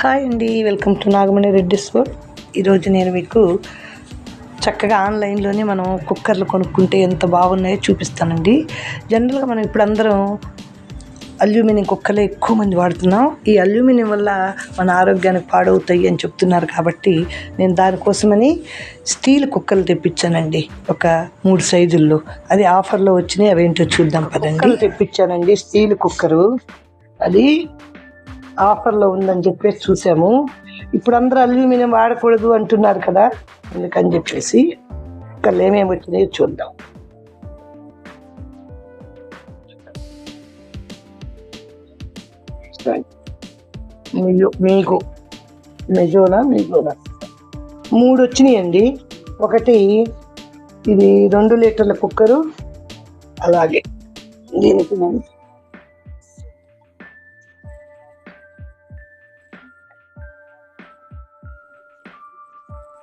Hi అండి welcome to Nagamani Reddy store. ఈరోజు నేను మీకు చక్కగా ఆన్లైన్లోనే మనం కుక్కర్లు కొనుక్కుంటే ఎంత బాగున్నాయో చూపిస్తానండి. జనరల్గా మనం ఇప్పుడు అందరం అల్యూమినియం కుక్కలే ఎక్కువ మంది వాడుతున్నాం. ఈ అల్యూమినియం వల్ల మన ఆరోగ్యానికి పాడవుతాయి అని చెప్తున్నారు కాబట్టి నేను దానికోసమని స్టీల్ కుక్కలు తెప్పించానండి ఒక మూడు సైజుల్లో. అది ఆఫర్లో వచ్చినాయి అవేంటో చూద్దాం పదండి. తెప్పించానండి స్టీల్ కుక్కరు. అది ఆఫర్లో ఉందని చెప్పేసి చూసాము. ఇప్పుడు అందరూ అల్యూమినియం వాడకూడదు అంటున్నారు కదా అందుకని చెప్పేసి ఇక్కడ ఏమేమి వచ్చినాయో చూద్దాం. మీకు మీకు మెజోనా మీజోనా మూడు వచ్చినాయండి. ఒకటి ఇది రెండు లీటర్ల కుక్కరు అలాగే దీనికి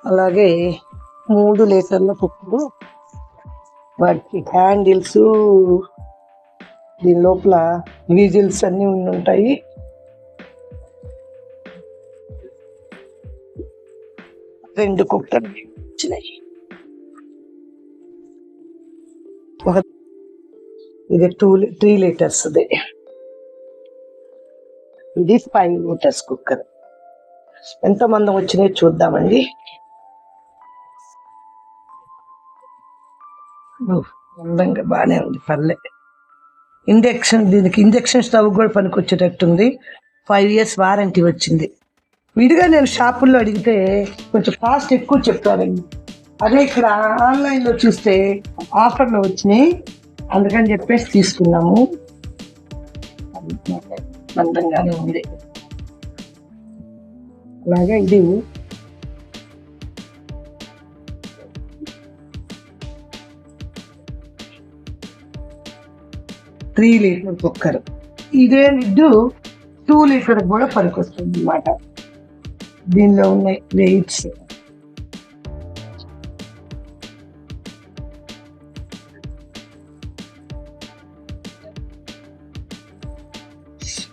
అలాగే మూడు లీటర్ల కుక్కలు వాటికి హ్యాండిల్స్ దీని లోపల వీజిల్స్ అన్నీ ఉంటాయి రెండు కుక్కర్లు వచ్చినాయి. ఒక ఇది టూ త్రీ లీటర్స్ ఇది ఫైవ్ లీటర్స్ కుక్కర్ ఎంత మందం వచ్చినాయి చూద్దామండి. అందంగా బాగానే ఉంది పర్లే. ఇంజక్షన్ దీనికి ఇంజక్షన్ స్టవ్ కూడా పనికొచ్చేటట్టుంది. ఫైవ్ ఇయర్స్ వారంటీ వచ్చింది. విడిగా నేను షాపుల్లో అడిగితే కొంచెం కాస్ట్ ఎక్కువ చెప్తారండి. అదే ఇక్కడ ఆన్లైన్లో చూస్తే ఆఫర్లు వచ్చినాయి. అందుకని చెప్పేసి తీసుకున్నాము. అందంగానే ఉంది. అలాగే ఇది త్రీ లీటర్ కుక్కర్. ఇదే లిడ్డు టూ లీటర్ కూడా పనికొస్తుంది అన్నమాట దీనిలో ఉన్నాయి వెయిట్స్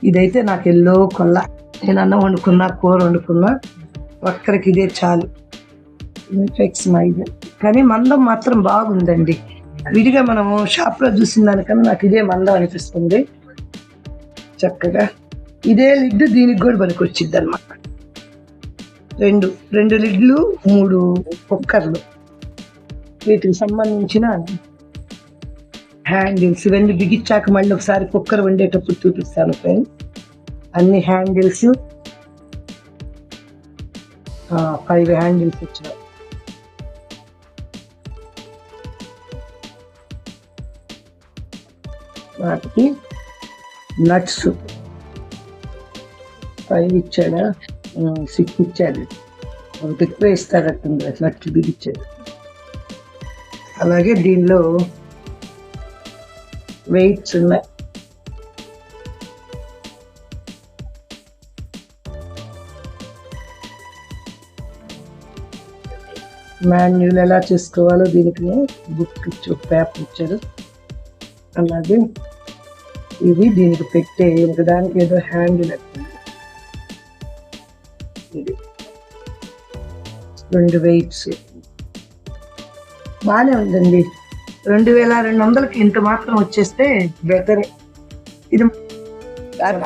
ఇదైతే నాకు ఎల్లో కొల్ల. నేను అన్నం వండుకున్నా కూర వండుకున్నా ఒక్కరికి ఇదే చాలు. ఫిక్స్ మైదా కానీ మందం మాత్రం బాగుందండి. విడిగా మనము షాప్లో చూసిన దానికన్నా నాకు ఇదే మందం అనిపిస్తుంది. చక్కగా. ఇదే లిడ్ దీనికి కూడా పనికొచ్చింది అనమాట రెండు రెండు లిడ్లు మూడు కుక్కర్లు. వీటికి సంబంధించిన హ్యాండిల్స్. ఇవన్నీ బిగించాక మళ్ళీ ఒకసారి కుక్కర్ వండేటప్పుడు చూపిస్తాను ఫ్రెండ్ అన్ని హ్యాండిల్స్ ఫైవ్ హ్యాండిల్స్ వచ్చినాయి. వాటికి నట్స్ ఫైవ్ ఇచ్చాడా? సిక్స్ ఇచ్చాడు. ఒకటి ఎక్కువ ఇస్తాడట్టుంది నట్స్ బిగిచ్చాడు అలాగే దీనిలో వెయిట్స్ ఉన్నాయి. మాన్యువల్ ఎలా చేసుకోవాలో దీనికి బుక్ ఇచ్చారు పేపర్ ఇచ్చారు. అలాగే ఇది దీనికి పెట్టే ఇంకా దానికి ఏదో హ్యాండిల్ ఇది. రెండు వెయిట్స్ బాగానే ఉందండి. రెండు వేల రెండు వందలకి ఇంత మాత్రం వచ్చేస్తే బెటర్ ఇది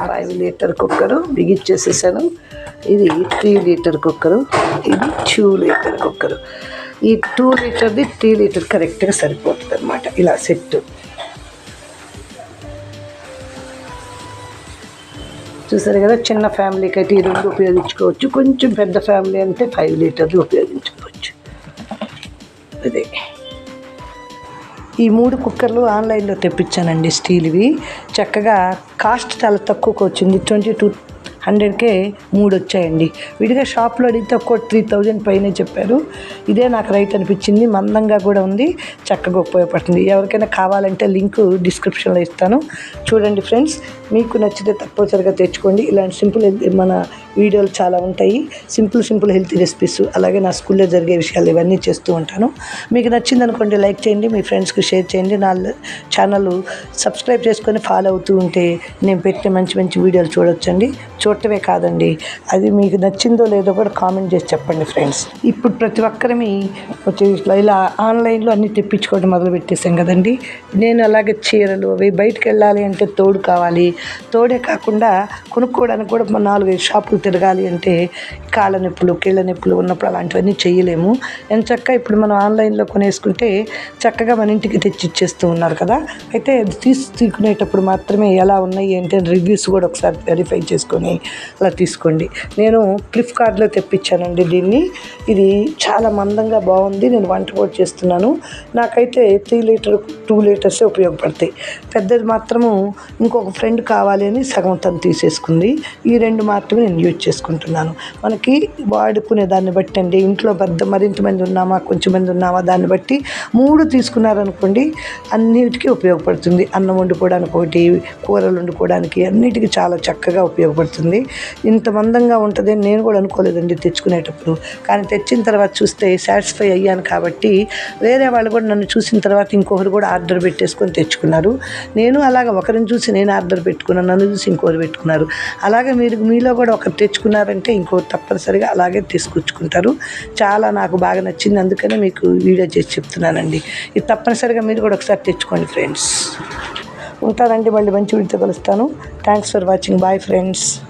ఫైవ్ లీటర్ కుక్కరు బిగిచ్చేసేసాను. ఇది త్రీ లీటర్ కుక్కరు ఇది టూ లీటర్ కుక్కరు ఈ టూ లీటర్ది త్రీ లీటర్ కరెక్ట్గా సరిపోతుంది అనమాట ఇలా సెట్ చూసారు కదా చిన్న ఫ్యామిలీకి అయితే ఈ రెండు ఉపయోగించుకోవచ్చు. కొంచెం పెద్ద ఫ్యామిలీ అంటే ఫైవ్ లీటర్లు ఉపయోగించుకోవచ్చు. అదే. ఈ మూడు కుక్కర్లు ఆన్లైన్లో తెప్పించానండి స్టీల్వి. చక్కగా కాస్ట్ చాలా తక్కువకి వచ్చింది. ట్వంటీ టూ హండ్రెడ్కే మూడు వచ్చాయండి. విడిగా షాప్లో అడిగితే ఒక్కో త్రీ థౌజండ్ పైనే చెప్పారు. ఇదే నాకు రైట్ అనిపించింది. మందంగా కూడా ఉంది. చక్కగా ఉపయోగపడుతుంది. ఎవరికైనా కావాలంటే లింక్ డిస్క్రిప్షన్లో ఇస్తాను. చూడండి ఫ్రెండ్స్ మీకు నచ్చితే తప్పనిసరిగా తెచ్చుకోండి. ఇలాంటి సింపుల్ మన వీడియోలు చాలా ఉంటాయి. సింపుల్ సింపుల్ హెల్తీ రెసిపీస్ అలాగే నా స్కూల్లో జరిగే విషయాలు ఇవన్నీ చేస్తూ ఉంటాను. మీకు నచ్చింది అనుకోండి లైక్ చేయండి మీ ఫ్రెండ్స్కి షేర్ చేయండి. నా ఛానల్ సబ్స్క్రైబ్ చేసుకొని ఫాలో అవుతూ ఉంటే నేను పెట్టిన మంచి మంచి వీడియోలు చూడొచ్చండి. చూడటమే కాదండి. అది మీకు నచ్చిందో లేదో కూడా కామెంట్ చేసి చెప్పండి ఫ్రెండ్స్. ఇప్పుడు ప్రతి ఒక్కరిమి ఇలా ఆన్లైన్లో అన్నీ తెప్పించుకోవడం మొదలు పెట్టేసాం కదండి. నేను అలాగే చీరలు అవి బయటకు వెళ్ళాలి అంటే తోడు కావాలి. తోడే కాకుండా కొనుక్కోవడానికి కూడా మన నాలుగైదు షాపులు తిరగాలి అంటే కాళ్ళ నొప్పులు కీళ్ళ నొప్పులు ఉన్నప్పుడు అలాంటివన్నీ చేయలేము. ఎంచక్క ఇప్పుడు మనం ఆన్లైన్లో కొనేసుకుంటే చక్కగా మన ఇంటికి తెచ్చి ఇచ్చేస్తూ ఉన్నారు కదా. అయితే అది తీసుకునేటప్పుడు మాత్రమే ఎలా ఉన్నాయి ఏంటి రివ్యూస్ కూడా ఒకసారి వెరిఫై చేసుకొని అలా తీసుకోండి. నేను ఫ్లిప్కార్ట్లో తెప్పించానండి దీన్ని. ఇది చాలా మందంగా బాగుంది. నేను వంట కూడా చేస్తున్నాను. నాకైతే త్రీ లీటర్ టూ లీటర్సే ఉపయోగపడతాయి. పెద్దది మాత్రము ఇంకొక ఫ్రెండ్ కావాలి అని సగం తను తీసేసుకుంది. ఈ రెండు మాత్రమే నేను యూజ్ చేసుకుంటున్నాను. మనకి వాడుకునే దాన్ని బట్టి అండి ఇంట్లో పెద్ద మరింత మంది ఉన్నామా కొంచెం మంది ఉన్నామా దాన్ని బట్టి మూడు తీసుకున్నారనుకోండి అన్నిటికీ ఉపయోగపడుతుంది. అన్నం వండుకోవడానికి ఒకటి కూరలు వండుకోవడానికి అన్నిటికీ చాలా చక్కగా ఉపయోగపడుతుంది. ఇంత మందంగా ఉంటుంది నేను కూడా అనుకోలేదండి తెచ్చుకునేటప్పుడు. కానీ తెచ్చిన తర్వాత చూస్తే సాటిస్ఫై అయ్యాను కాబట్టి వేరే వాళ్ళు కూడా నన్ను చూసిన తర్వాత ఇంకొకరు కూడా ఆర్డర్ పెట్టేసుకొని తెచ్చుకున్నారు. నేను అలాగ ఒకరిని చూసి నేను ఆర్డర్ పెట్టి నన్ను చూసి ఇంకోటి పెట్టుకున్నారు. అలాగే మీరు మీలో కూడా ఒకటి తెచ్చుకున్నారంటే ఇంకోటి తప్పనిసరిగా అలాగే తీసుకొచ్చుకుంటారు. చాలా నాకు బాగా నచ్చింది. అందుకనే మీకు వీడియో చేసి చెప్తున్నానండి. ఇది తప్పనిసరిగా మీరు కూడా ఒకసారి తెచ్చుకోండి ఫ్రెండ్స్. ఉంటానండి మళ్ళీ మంచి వీడితో కలుస్తాను. Thanks for watching bye friends